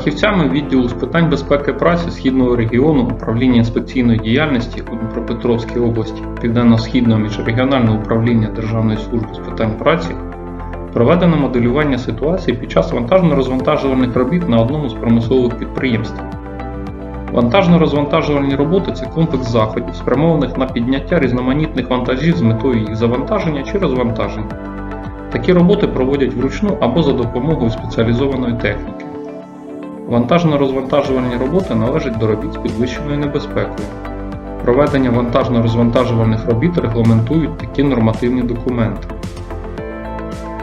Фахівцями відділу з питань безпеки праці Східного регіону управління інспекційної діяльності у Дніпропетровській області Південно-Східного міжрегіонального управління Державної служби з питань праці проведено моделювання ситуації під час вантажно-розвантажувальних робіт на одному з промислових підприємств. Вантажно-розвантажувальні роботи це комплекс заходів, спрямованих на підняття різноманітних вантажів з метою їх завантаження чи розвантаження. Такі роботи проводять вручну або за допомогою спеціалізованої техніки. Вантажно-розвантажувальні роботи належать до робіт з підвищеною небезпекою. Проведення вантажно-розвантажувальних робіт регламентують такі нормативні документи.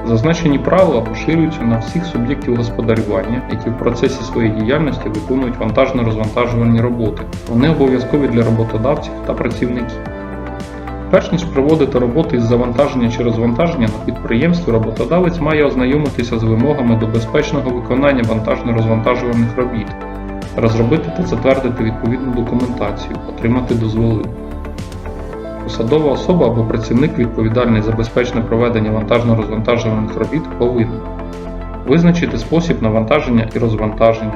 Зазначені правила поширюються на всіх суб'єктів господарювання, які в процесі своєї діяльності виконують вантажно-розвантажувальні роботи. Вони обов'язкові для роботодавців та працівників. Перш ніж проводити роботи із завантаження чи розвантаження на підприємстві, роботодавець має ознайомитися з вимогами до безпечного виконання вантажно-розвантажувальних робіт, розробити та затвердити відповідну документацію, отримати дозволи. Посадова особа або працівник, відповідальний за безпечне проведення вантажно-розвантажувальних робіт, повинен визначити спосіб навантаження і розвантаження,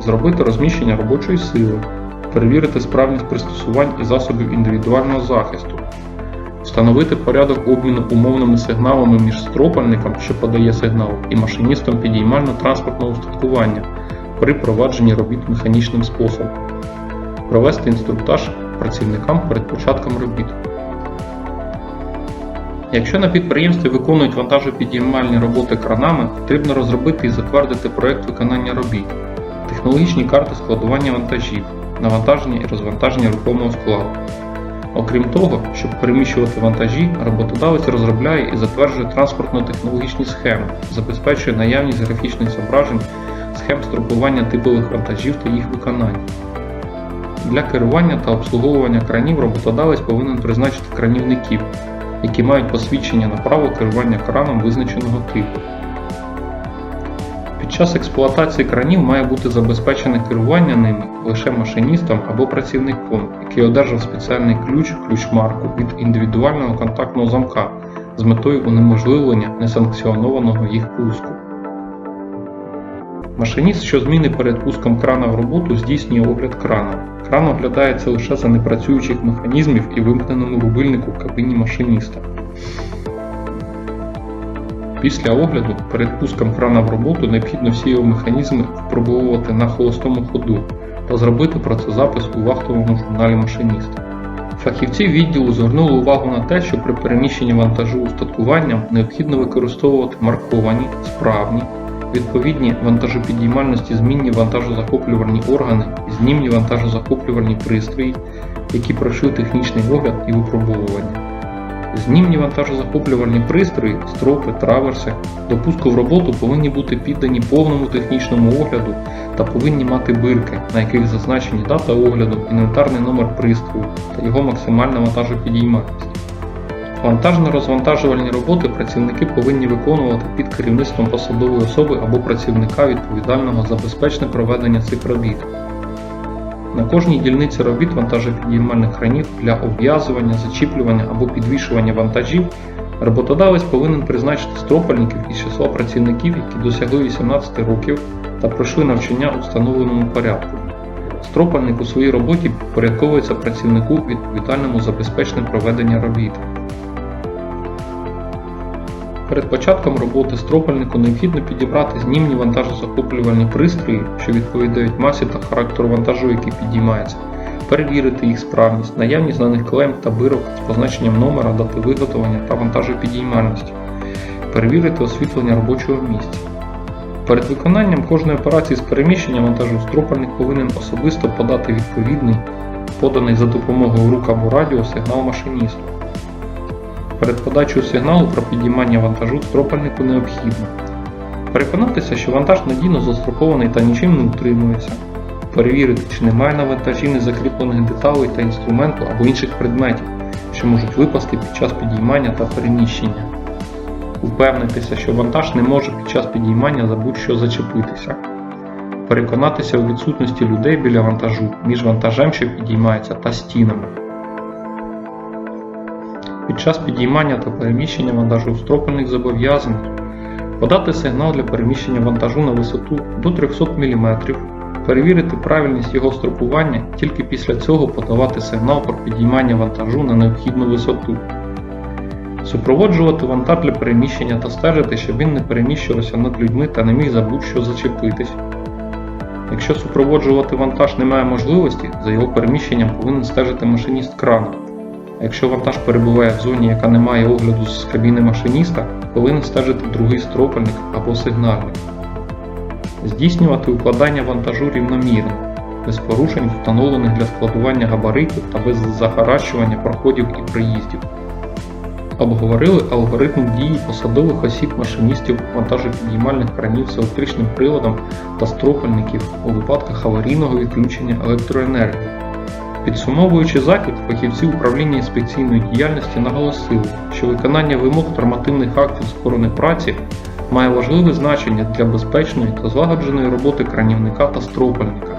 зробити розміщення робочої сили, перевірити справність пристосувань і засобів індивідуального захисту, встановити порядок обміну умовними сигналами між стропальником, що подає сигнал, і машиністом підіймально-транспортного устаткування при провадженні робіт механічним способом, провести інструктаж працівникам перед початком робіт. Якщо на підприємстві виконують вантажопідіймальні роботи кранами, потрібно розробити і затвердити проект виконання робіт, технологічні карти складування вантажів, навантаження і розвантаження рухомого складу. Окрім того, щоб переміщувати вантажі, роботодавець розробляє і затверджує транспортно-технологічні схеми, забезпечує наявність графічних зображень, схем стропування типових вантажів та їх виконання. Для керування та обслуговування кранів роботодавець повинен призначити кранівників, які мають посвідчення на право керування краном визначеного типу. Під час експлуатації кранів має бути забезпечене керування ними лише машиністом або працівником, який одержав спеціальний ключ ключ-марку від індивідуального контактного замка з метою унеможливлення несанкціонованого їх пуску. Машиніст, що зміни перед пуском крана в роботу, здійснює огляд крана. Кран оглядається лише за непрацюючих механізмів і вимкненому рубильнику в кабіні машиніста. Після огляду перед пуском крана в роботу необхідно всі його механізми впробовувати на холостому ходу та зробити про це запис у вахтовому журналі машиніста. Фахівці відділу звернули увагу на те, що при переміщенні вантажу устаткуванням необхідно використовувати марковані, справні, відповідні вантажопідіймальності змінні вантажозахоплювальні органи і знімні вантажозахоплювальні пристрої, які пройшли технічний огляд і випробовування. Знімні вантажозахоплювальні пристрої, стропи, траверси до пуску в роботу повинні бути піддані повному технічному огляду та повинні мати бирки, на яких зазначені дата огляду, інвентарний номер пристрою та його максимальна вантажопідіймальність. Вантажно-розвантажувальні роботи працівники повинні виконувати під керівництвом посадової особи або працівника відповідального за безпечне проведення цих робіт. На кожній дільниці робіт вантажопідіймальних кранів для обв'язування, зачіплювання або підвішування вантажів роботодавець повинен призначити стропальників із числа працівників, які досягли 18 років та пройшли навчання у встановленому порядку. Стропальник у своїй роботі підпорядковується працівнику відповідальному за безпечне проведення робіт. Перед початком роботи стропальнику необхідно підібрати знімні вантажозахоплювальні пристрої, що відповідають масі та характеру вантажу, який підіймається, перевірити їх справність, наявність на них клем та бирок з позначенням номера, дати виготовлення та вантажопідіймальності, перевірити освітлення робочого місця. Перед виконанням кожної операції з переміщення вантажу стропальник повинен особисто подати відповідний, поданий за допомогою рук або радіо сигнал машиністу. Перед подачею сигналу про підіймання вантажу стропальнику необхідно. Переконатися, що вантаж надійно застрокований та нічим не утримується, перевірити, чи немає на вантажі незакріплених деталей та інструменту або інших предметів, що можуть випасти під час підіймання та переміщення, упевнитися, що вантаж не може під час підіймання за будь-що зачепитися, переконатися у відсутності людей біля вантажу між вантажем, що підіймається, та стінами. Під час підіймання та переміщення вантажу стропальник зобов'язаний подати сигнал для переміщення вантажу на висоту до 300 мм, перевірити правильність його стропування, тільки після цього подавати сигнал про підіймання вантажу на необхідну висоту. Супроводжувати вантаж для переміщення та стежити, щоб він не переміщувався над людьми та не міг за будь-що зачепитись. Якщо супроводжувати вантаж немає можливості, за його переміщенням повинен стежити машиніст крана. Якщо вантаж перебуває в зоні, яка не має огляду з кабіни машиніста, повинен стежити другий стропальник або сигнальник. Здійснювати укладання вантажу рівномірно, без порушень, встановлених для складування габаритів та без захаращування проходів і приїздів. Обговорили алгоритм дії посадових осіб машиністів вантажопідіймальних кранів з електричним приладом та стропальників у випадках аварійного відключення електроенергії. Підсумовуючи захід, фахівці управління інспекційної діяльності наголосили, що виконання вимог нормативних актів з охорони праці має важливе значення для безпечної та злагодженої роботи кранівника та стропальника.